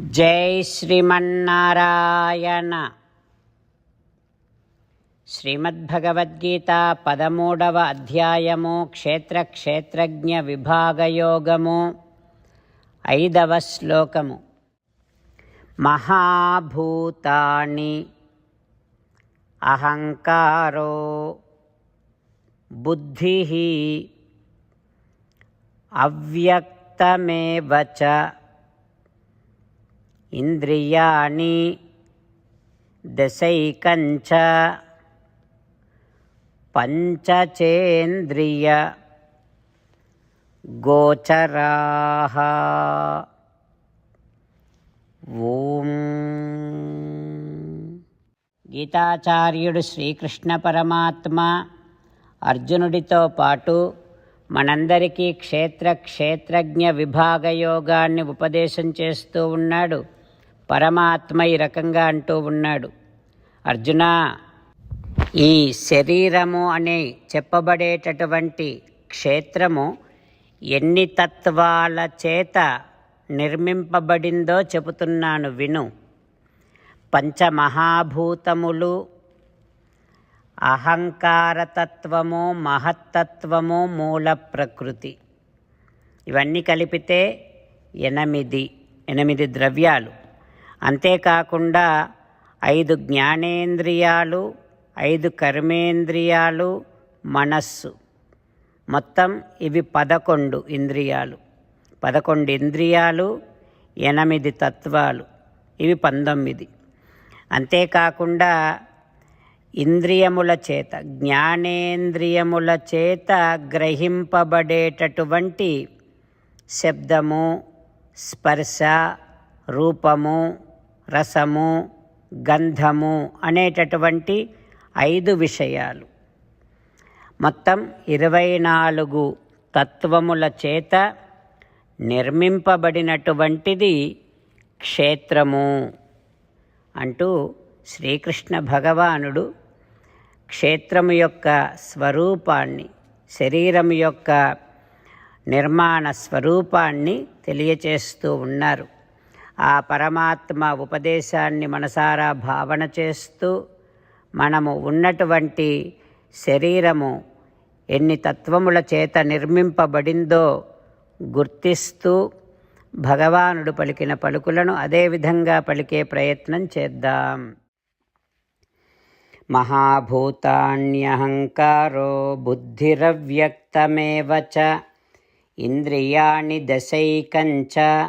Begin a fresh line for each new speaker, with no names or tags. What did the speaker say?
జై శ్రీమన్నారాయణ. శ్రీమద్భగవద్గీత పదమూడవ అధ్యాయము క్షేత్ర క్షేత్రజ్ఞ విభాగయోగము ఐదవ శ్లోకము. మహాభూతాని అహంకారో బుద్ధి అవ్యక్తమేవ చ ఇంద్రియాణి దశైకంచ పంచచేంద్రియ గోచరా. ఓం. గీతాచార్యుడు శ్రీకృష్ణ పరమాత్మ అర్జునుడితో పాటు మనందరికీ క్షేత్ర క్షేత్రజ్ఞ విభాగ యోగాన్ని ఉపదేశం చేస్తూ ఉన్నాడు. పరమాత్మ ఈ రకంగా అంటూ ఉన్నాడు. అర్జున ఈ శరీరము అనే చెప్పబడేటటువంటి క్షేత్రము ఎన్ని తత్వాల చేత నిర్మింపబడిందో చెబుతున్నాను విను. పంచమహాభూతములు అహంకారతత్వము మహత్తత్వము మూల ప్రకృతి. ఇవన్నీ కలిపితే ఎనిమిది ఎనిమిది ద్రవ్యాలు. అంతేకాకుండా ఐదు జ్ఞానేంద్రియాలు ఐదు కర్మేంద్రియాలు మనస్సు. మొత్తం ఇవి పదకొండు ఇంద్రియాలు. పదకొండు ఇంద్రియాలు ఎనిమిది తత్వాలు. ఇవి పంతొమ్మిది. అంతేకాకుండా ఇంద్రియముల చేత జ్ఞానేంద్రియముల చేత గ్రహింపబడేటటువంటి శబ్దము స్పర్శ రూపము రసము గంధము అనేటటువంటి ఐదు విషయాలు. మొత్తం ఇరవై నాలుగు తత్వముల చేత నిర్మింపబడినటువంటిది క్షేత్రము అంటూ శ్రీకృష్ణ భగవానుడు క్షేత్రము యొక్క స్వరూపాన్ని శరీరం యొక్క నిర్మాణ స్వరూపాన్ని తెలియచేస్తూ ఉన్నారు. ఆ పరమాత్మ ఉపదేశాన్ని మనసారా భావన చేస్తూ మనము ఉన్నటువంటి శరీరము ఎన్ని తత్వముల చేత నిర్మింపబడిందో గుర్తిస్తూ భగవానుడు పలికిన పలుకులను అదేవిధంగా పలికే ప్రయత్నం చేద్దాం. మహాభూతాన్యహంకారో బుద్ధిరవ్యక్తమేవ ఇంద్రియాణి దశైకంచ